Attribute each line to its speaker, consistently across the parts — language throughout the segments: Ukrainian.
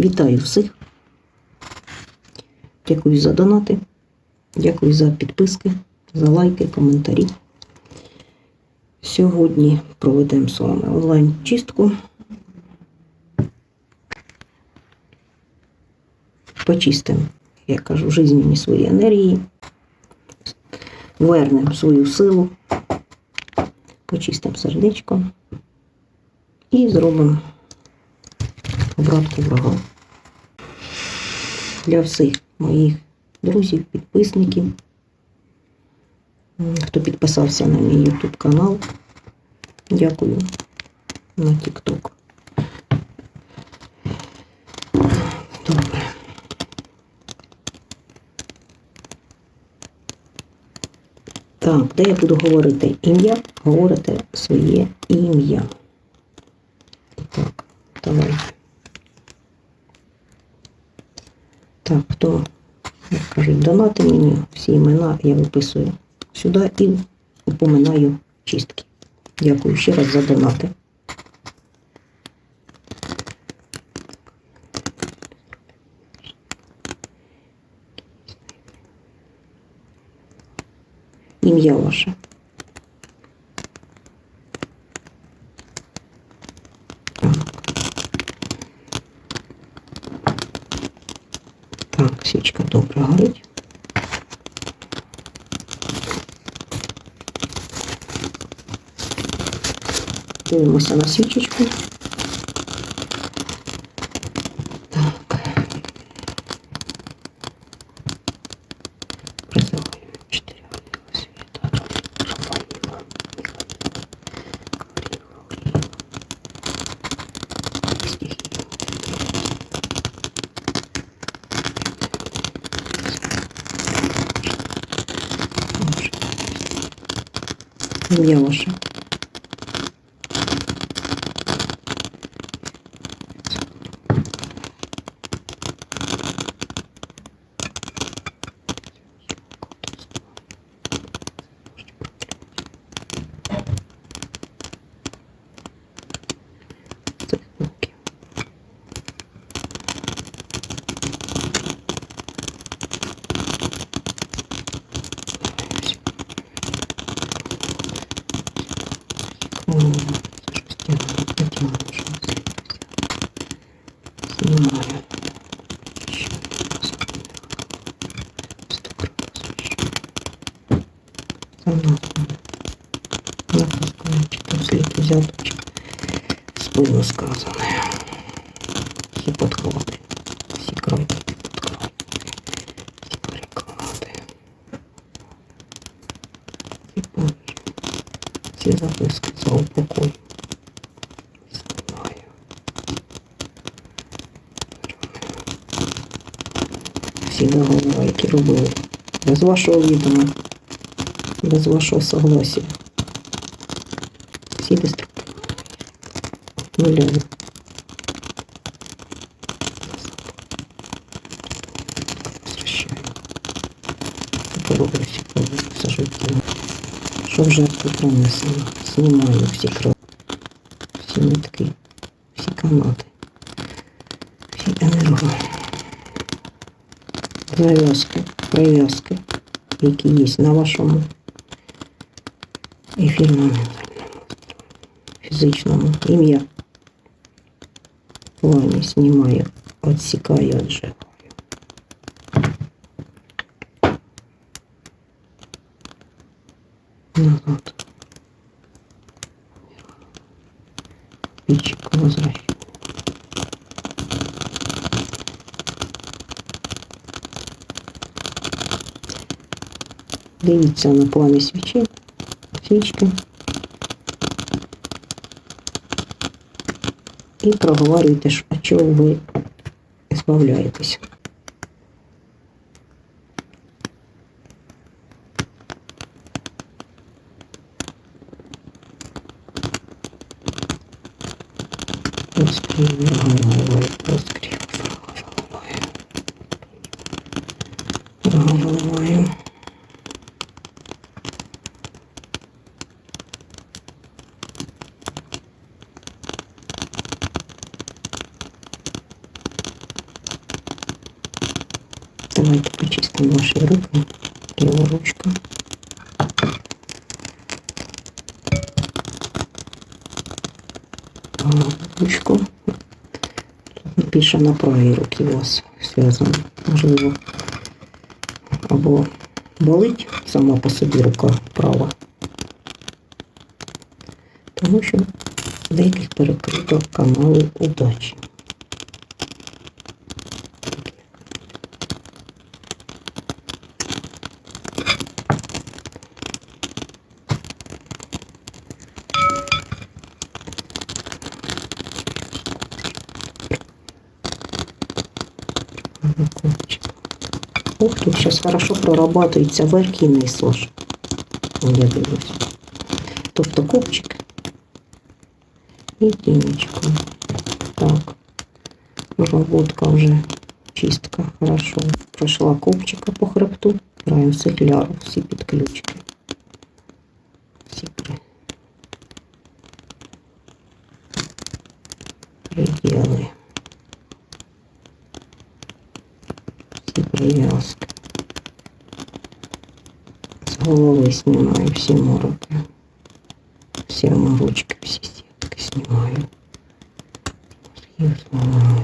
Speaker 1: Вітаю всіх. Дякую за донати. Дякую за підписки, за лайки, коментарі. Сьогодні проведемо з вами онлайн-чистку. Почистимо, як кажу, жизненні свої енергії. Вернемо свою силу. Почистимо сердечко. І зробимо обратку врага. Для всіх моїх друзів, підписників, хто підписався на мій YouTube канал. Дякую на TikTok. Добре. Так, де я буду говорити ім'я, говорите своє ім'я. Так, давайте. Так, хто, як кажуть, донати мені, всі імена я виписую сюди і упоминаю чистки. Дякую ще раз за донати. Ім'я ваше. Так. Так, свічка добре горить. Дивимося на свічечку. Ім'я Напаскую, слід взяти спину сказане. Всі підклади, всі крайки підклади, всі переклади. І поруч. Всі записки за упокой. Знімаю. Всі договори, які робили. Без вашого відома, без вашого согласия. Всі деструктивні. Нулями. Возвращаю. Пороблю всі крови, сажу тіло. Що в жертву принесено. Знімаю всі крови. Всі нитки, всі канати, всі енерго. Зав'язки, прив'язки, які є на вашому ефірному ментальному, фізичному ім'я. Плані знімаю, відсікаю, віджигаю. Назад. Пичек возвращаю. Дивіться на пламя свічі, свічки. І проговорюєте, о чого ви збавляєтесь. Ось головою, почистимо ваші руки, ліворучка. Права ручку. Більше на правій руці у вас зв'язано. Можливо, або болить сама по собі рука права. Тому що в деяких перекрито канали удачі. Копчик. Ух, тут сейчас хорошо прорабатывается верх і низ ваш. Я дивлюсь. Тобто копчик і тінечко. Так. Проработка вже чистка. Хорошо. Пройшла копчика по хребту. Граємо селяру, всі підключки. Всі прив'язки. З голови знімаю всі мороки. Всі морочки, всі сітки знімаю. Мозгів знімаю.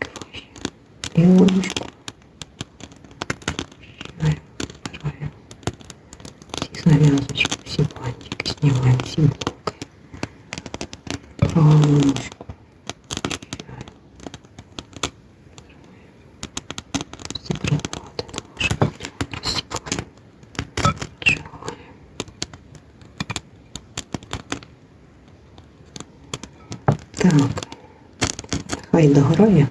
Speaker 1: Зшиваємо. Так. Хай догорає.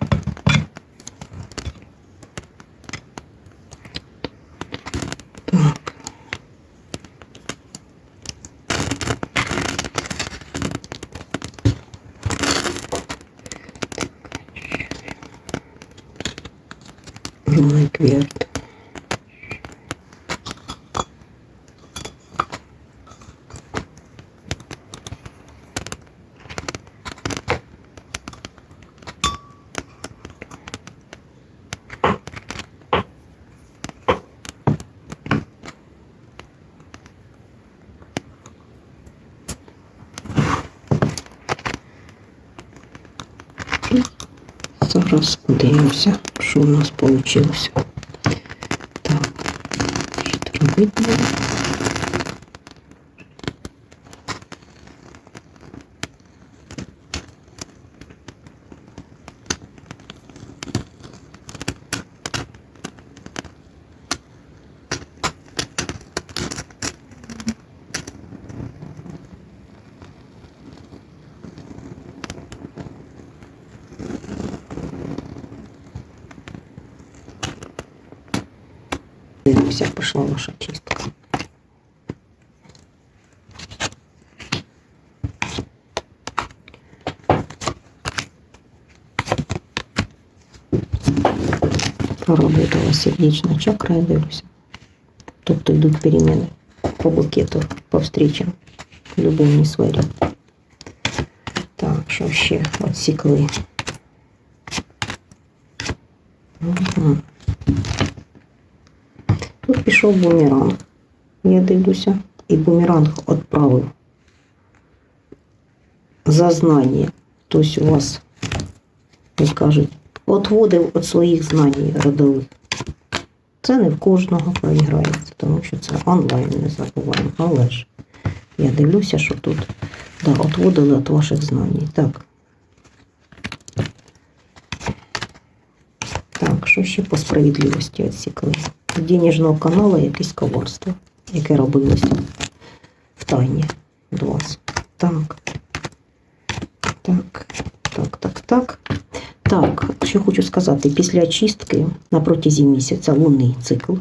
Speaker 1: Кверт. Зараз подивимося, що у нас вийшло. Так, що робити буде? Дивимося, як пішла ваша чистка. Проработала сердечна чакра, я дивлюся. Тобто йдуть переміни по букету, по встречам в любовній сфері. Так, що ще відсікли? Угу. Пішов бумеранг. Я дивлюся, і бумеранг відправив зазнання. Тобто у вас, як кажуть, відводив від своїх знань родових. Це не в кожного проіграється, тому що це онлайн, не забуваємо. Але ж я дивлюся, що тут да, відводили від ваших знань. Так. Так, що ще по справедливості відсікли? Денежного каналу якесь коварство, яке робилося. питання до вас. Так. Так, так, так, так. Так, що хочу сказати, після очистки на протязі місяця лунний цикл,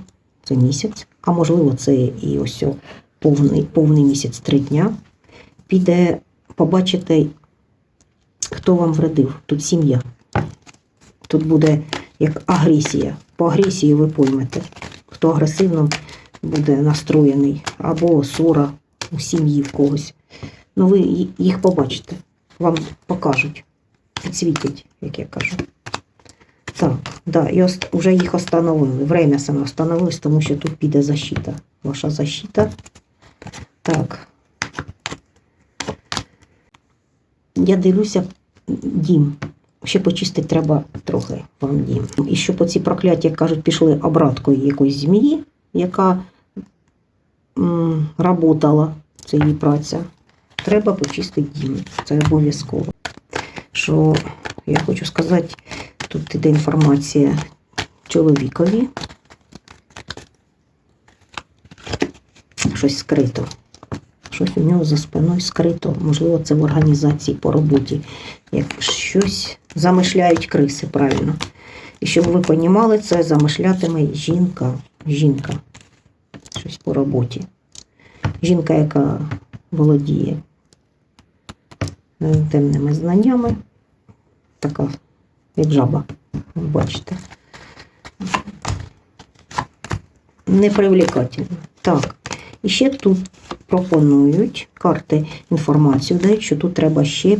Speaker 1: це місяць, а можливо, це і ось повний, повний місяць три дня. Піде, побачите, хто вам вредив. Тут сім'я. Тут буде як агресія. По агресії ви поймете, хто агресивно буде настроєний, або ссора у сім'ї в когось. Ну, ви їх побачите, вам покажуть, підсвітять, як я кажу. Так, да, і вже їх остановили. Время саме остановилось, тому що тут піде защита. Ваша защита. Так. Я дивлюся дім. Ще почистити треба трохи вам дім. І щоб оці прокляття, як кажуть, пішли обраткою якоїсь змії, яка м, работала, це її праця. Треба почистити дім. Це обов'язково. Що я хочу сказати, тут іде інформація чоловікові. Щось скрито. Щось у нього за спиною скрито. Можливо, це в організації по роботі. Як щось замишляють криси, правильно. І щоб ви розуміли, це замишлятиме жінка. Жінка. Щось по роботі. Жінка, яка володіє е, темними знаннями. Така, як жаба, бачите. Непривлекательна. Так. І ще тут пропонують карти інформацію, дають, що тут треба ще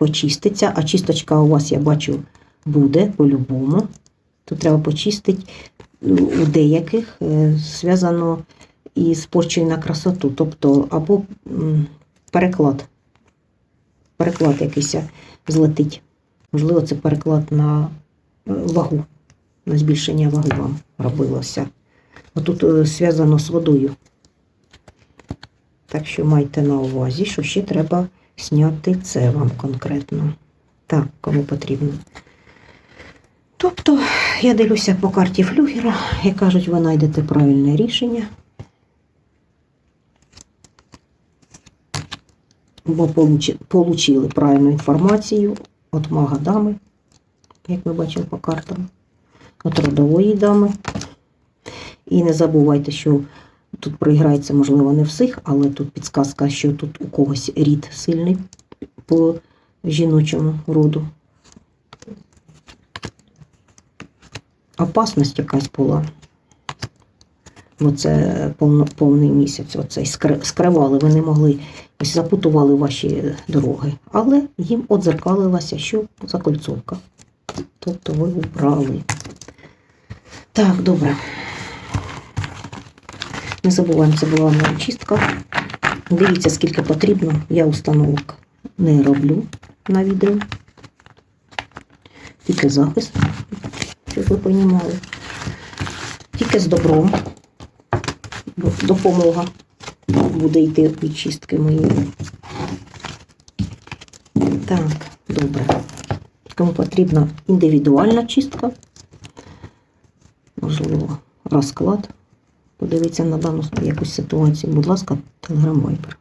Speaker 1: м, почиститися, а чисточка у вас, я бачу, буде по-любому. Тут треба почистити у деяких е, зв'язано із порчею на красоту, тобто або переклад. Переклад якийсь злетить. Можливо, це переклад на вагу, на збільшення ваги вам робилося. Отут е, зв'язано з водою. Так що майте на увазі, що ще треба зняти це вам конкретно. Так, кому потрібно. Тобто, я дивлюся по карті флюгера, і кажуть, ви знайдете правильне рішення. Бо получи- получили правильну інформацію від мага дами, як ми бачимо по картам, від родової дами. І не забувайте, що тут проіграється, можливо, не всіх, але тут підсказка, що тут у когось рід сильний по жіночому роду. Опасність якась була. Оце повний місяць. Оцей скривали, ви не могли, ось запутували ваші дороги. Але їм одзеркалилася, що закольцовка. Тобто ви убрали. Так, добре. Не забуваємо, це була моя чистка. Дивіться, скільки потрібно. Я установок не роблю на відео. Тільки захист, щоб ви розуміли. Тільки з добром. Допомога буде йти від чистки моєї. Так, добре. Кому потрібна індивідуальна чистка, можливо, розклад подивитися на дану якусь ситуацію, будь ласка, телеграм вайбер.